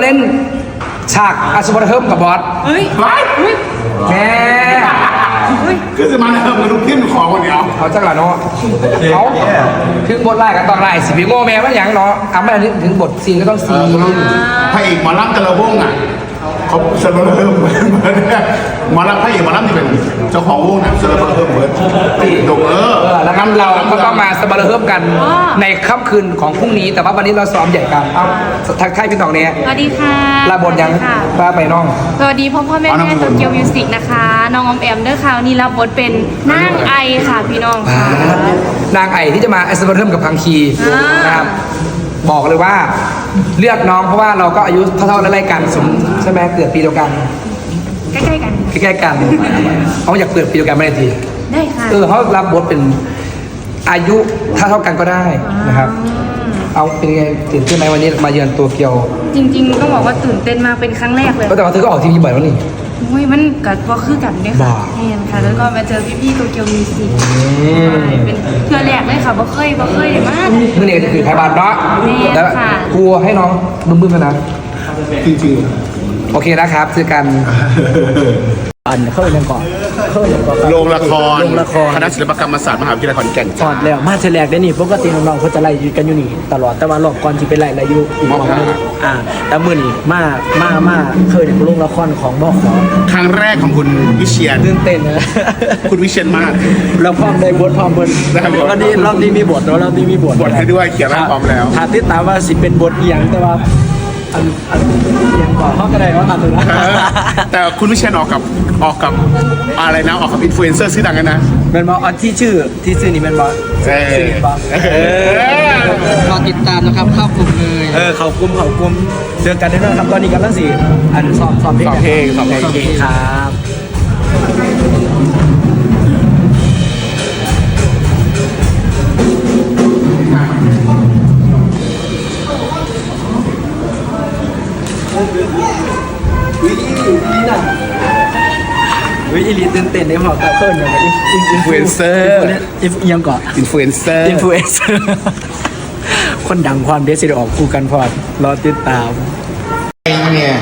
มาเล่นฉากอัศวรเฮิมกับบอสเฮ้ยไปเฮ้ยแหมเฮ้ยคือจะมาเริ่มมาลุกขึ้นของคนเดียวเขาจังหวะเนาะเขาถึงบทไล่กันตอนไล่สิพี่โง่แม่ว่าอย่างเนาะอะไม่ถึงบทซีนก็ต้องซีนพระเอกหมอลำแต่ละวงอะ เขาเซเลบเริ่มเหมือนเหมือนเนี่ยหมอลำพระเอกหมอลำที่เป็นเจ้าของวงน่ะเซเลบเริ่มเหมือนติดดกเออเออแล้วงั้นเราก็ต้องมาสบารเฮิมกันในค่ำคืนของพรุ่งนี้ แต่ว่าวันนี้เราซ้อมใหญ่กันเอาทักทายพี่ตองเนี่ยสวัสดีค่ะลาบทยังค่ะป้าไปน้อง สวัสดีพ่อพ่อแม่แม่โตเกียวมิวสิกนะคะ น้องออมแอมเด้อค่ะวันนี่รับบทเป็นนางไอค่ะพี่น้องค่ะนางไอที่จะมาแอสเซอร์เทิมกับพังคีอ่านนะครับ บอกเลยว่าเลือกน้องเพราะว่าเราก็อายุเท่าๆไล่ๆกันสมใช่ไหมเกิดปีเดียวกันใกล้ๆกัน ใกล้ๆกันเขาอยากเกิดปีเดียวกันไม่ได้ทีได้ค่ะเออเขารับบทเป็นอายุเท่าเท่าๆกันก็ได้นะครับ เอาเป็นไงตื่นเต้นไหมวันนี้มาเยือนตัวเกียว จริงๆต้องบอกว่าตื่นเต้นมากเป็นครั้งแรกเลยก็แต่ว่าเธอก็ออกทีวีบ่อยแล้วนี่ อุ้ยมันกัดพอคือกันด้วยบ้าค่ะเห็นค่ะ แล้วก็มาเจอพี่ๆโตเกียวมิวสิกมเป็นเพื่อแรกเลยค่ะบ่เคยบ่เคยเลยมากนี่นี่ก็คือไทยบาทเนาะนี่แล้วค่ะกลัวให้น้องบึ้มๆกันนะ จริงโอเคนะครับเจอกัน อันเข้าไปยังก่อน เข้าไปยังก่อนๆโรงละครโรงละครคณะศิลปกรรมศาสตร์มหาวิทยาลัยขอนแก่นสอดแล้วมาเฉลกได้นี่ปกติน้องๆเขาจะไล่อยู่กันอยู่นี่ ตลอดแต่ว่ารอบก่อนที่ไปไล่ไล่อยู่อีกหมองนึงอ่าแต่มื่อนี้มามามาเคยในโรงละครของบอกขอครั้งแรกของคุณวิเชียนตื่นเต้นนะ คุณวิเชียนมากเราพร้อมได้บทพร้อมบทได้บท รอบนี้รอบนี้มีบทแล้วรอบนี้มีบทบทให้ด้วยเขียนไว้พร้อมแล้ว ถ้าติดตามว่าสิเป็นบทเอียงแต่ว่า อันอันเอียงก่อนเขาก็ได้ว่าอันนึงนะแต่คุณวิเชียนออกกับออกกับอะไรนะออกกับอินฟลูเอนเซอร์ชื่อดังกันนะเป็นบออันที่ชื่อที่ชื่อนี่เป็นบอเอชื่อนี่บอเออรอติดตามนะครับเข้ากลุ่มเลยเออเข้ากลุ่มเข้ากลุ่มเจอกันแน่นอนครับตอนนี้กำลังสี่อันสอบสอบเพลงสอบเพลงสอบเพลงโอเคครับวิอีลีตื่นเต้นในหอตาเพิ่นอย่างอินอิน Influencer อินยังก่อนอินฟลูเอนเซอร์อินฟลูเอนเซอร์คนดังความเดซิดออกคู่กันพอดรอติดตามเนี่ย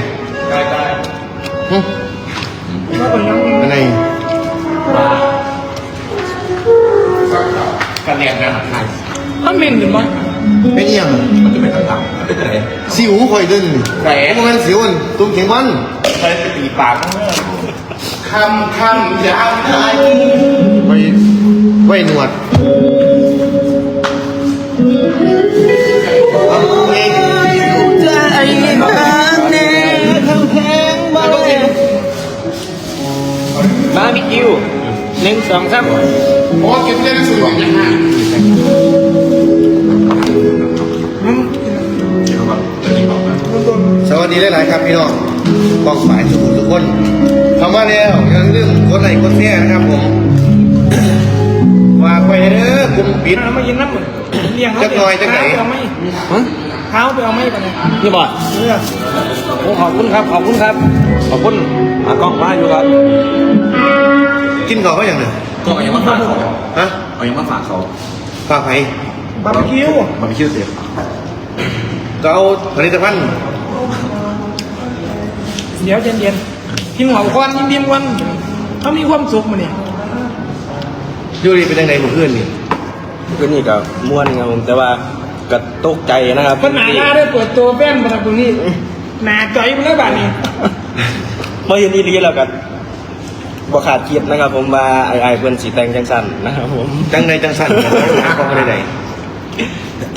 อะไรการเรียนงานไทยมันเหม็นอยู่มั้ง เป็นอหย่างมันจะเป็นต่างๆเป็นอะไรสิวคอยเดินแหมโมเมนสิวอันตุ้มเข็งมันใครไปตีปากคำคำยาวไทยไว้ไว้หนวดเอาเองบาร์บีคิวหนึ่งสองสาม โอ้กินได้สุดหวังยังไงส หลายๆครับพี่น้องกองฝ่ายทุกคนทุกคนเข้ามาแล้วอย่าลืมกดไลค์กดแชร์นะครับผมฝากไปเด้อกลุ่มปิดเอามายินน้ำเหมือนเลี้ยงเขาจักหน่อยจักไหนเท้าไปเอาไม่เท้าไปเอาไม่กันเลยนี่บอดเลือกโอ้ขอบคุณครับ ขอบคุณครับ ขอบคุณหากล้องมาอยู่ครับ กินก่อนก็อย่างหนึ่งก็เอายังมาฝากเขาฮะเอายังมาฝากเขาฝากไผ่บาร์บีคิวมันไม่ชื่อเสียก็เอาผลิตภัณฑ์ เดี๋ยวเย็นๆกินหัวควันยิ้มยิ้มๆวันเขามีความสุขมันเนี่ยยูรีเป็นยังไงเมื่อคืนนี่ก็นี่ก็ม่วนครับผมแต่ว่าก็ตกใจนะครับคนหนาหน้าได้เปิดตัวแฟนมาทำตรงนี้หนาจ่อยมันแล้วบ้านนี้เมื่อเห็นอีหลีแล้วก็บ่ขาดคิดนะครับ ผมว่าไอ้ไอ้เพิ่นสีแต่งจังสันนะครับผมจังในจังสั่นหาของอะไรใด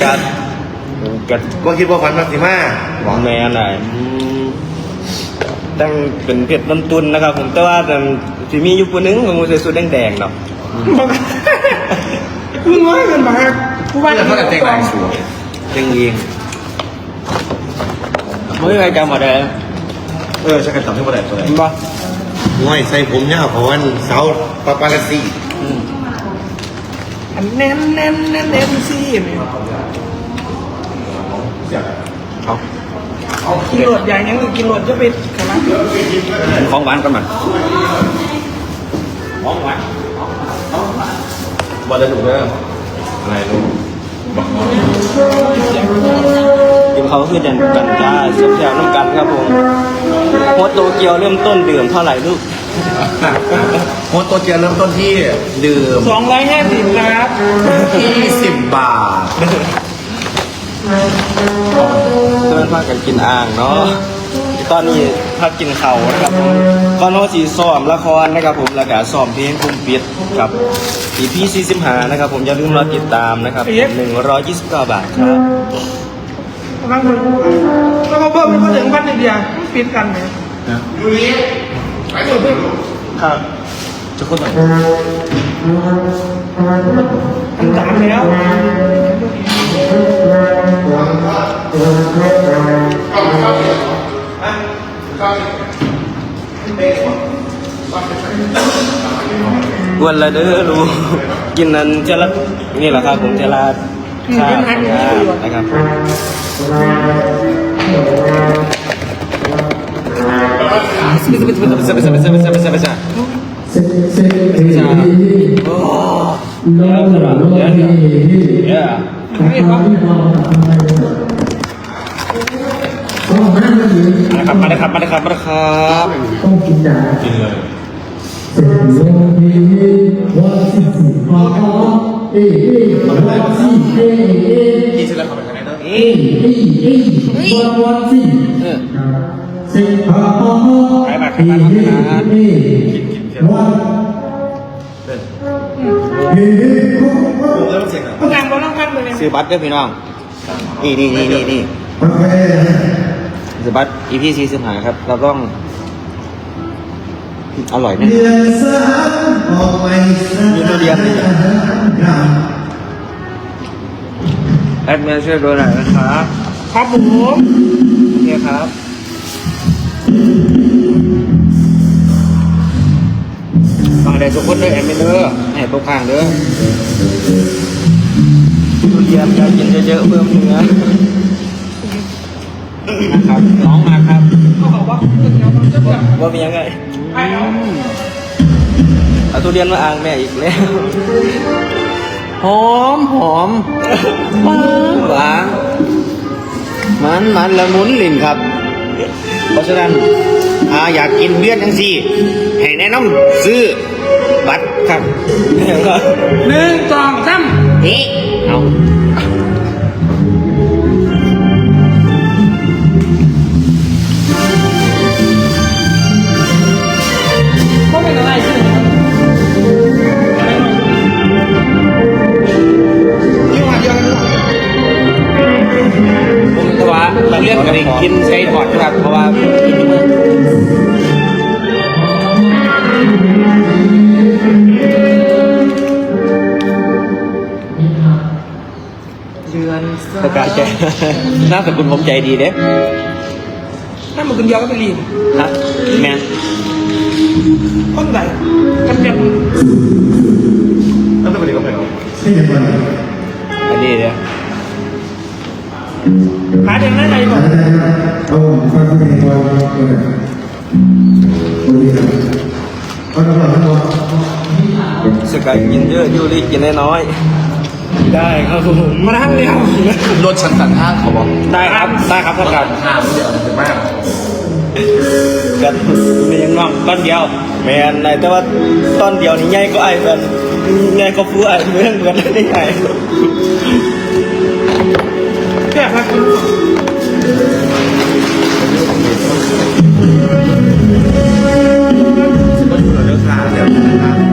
การกัว่าคิดว่าฝันมาสิมาบอกแม่นายตั้งเป็นเพชรน้ำตุนนะครับ ผมแต่ว่าแต่ที่มีอยู่คนนึงของมันใส่สุดแดงๆเนาะบอกมึงว่าเงินมาผู้บ้านแต่ถ้าเกิดเต็งแรงชัวยังเองไม่มีใครจำมาได้เออใช่กันจำที่ประเด็นตัวไหนบ่ง่อยใส่ผมยาวเพราะวันเสาร์ปาปาลาซีอันแน่นแน่นแน่นแน่นซี่เนี่ยเอา กินโหลดอย่างยังหรือกินโหลดจะไปขนาดของหวานกันมันของหวานบอลจะถูกเริ่มอะไรลูกกินเขาคือเด่นกันจ้าเสียบแถวน้ำกันครับผมโฮสโตเกียวเริ่มต้นดื่มเท่าไหร่ลูกโค้ดตัวเกียร์เริ่มต้นที่ดื่มสองร้อยห้าสิบครับ20บาท เพื่อนพากันกินอ่างเนาะตอนนี้พักกินเข่าวนะครับผมก่อนเขาสีซ้อมละครนะครับผมแล้วก็ซ้อมเพลงคุมปิดกับอีพีซีสิบหานะครับ ผมอย่าลืมรอติดตามนะครับหนึ่งร้อยยี่สิบเก้าบาทครับกำลังมึงแล้วก็เพิ่มเป็นมาถึงพันเดียวปิดกันเนี่ยครับจะคนไหนอันสามแล้ว วันละเด้อรู้กินนั้นเจละนี่แหละครับผมเจละข้าวนะครับ นะครับมาเลยครับมาเลยครับมาเลยครับไปมาครับมาครับต้องการบอลต้องการเลยซื้อบัตรด้วยพี่น้อง นี่นี่นี่นี่นี่ ซื้อบัตร EP สี่สิบหาครับ เราต้อง อร่อยแน่มีตัวเดียวเลยแอดมินช่วยดูหน่อยนะครับครับผมโอเคครับฟังได้ทุกคนด้วยแอดมินเด้อให้ตกข้างเด้อทุเรียนจะกินเยอะๆเพิ่มเนื้อ นะครับ น้องมาครับเขาบอกว่าเดี๋ยวมันจะแบบว่ามียังไงไปเอาเอาทุเรียนมาอ่างแม่อีกแล้ว หอมหอมหวานหวานมันมันละมุนลิ้นครับ เพราะฉะนั้นถ้าอยากกินเบียร์ทั้งสี่ให้แนะนำซื้อบัตรครับหนึ่งสองสามนี่เอา กินใช้ถอดครับ เพราะว่ากินที่มือประกาศใจน่าสกุลผมใจดีเด้ถ้ามึงคนเดียวก็ไปรีฮะแมนคนไหนกันแบบแล้วเป็นยังไงอันนี้เด้อหาเด็กนั่นไงก่อนสกายกินเยอะยูริกินน้อยๆได้ครับผมมาทั้งเดียวรถชั้นต่างห้างเขาบอกได้ครับได้ครับท่านครับห้ามเดี๋ยวมันจะมากกันมียังน้องตอนเดียวแมนในแต่ว่าตอนเดียวนี่ใหญ่ก็ไอ้กันใหญ่ก็ฟูไอ้เรื่องเหมือนได้ไง แค่พักเลิกขาเดี๋ยวค่ะ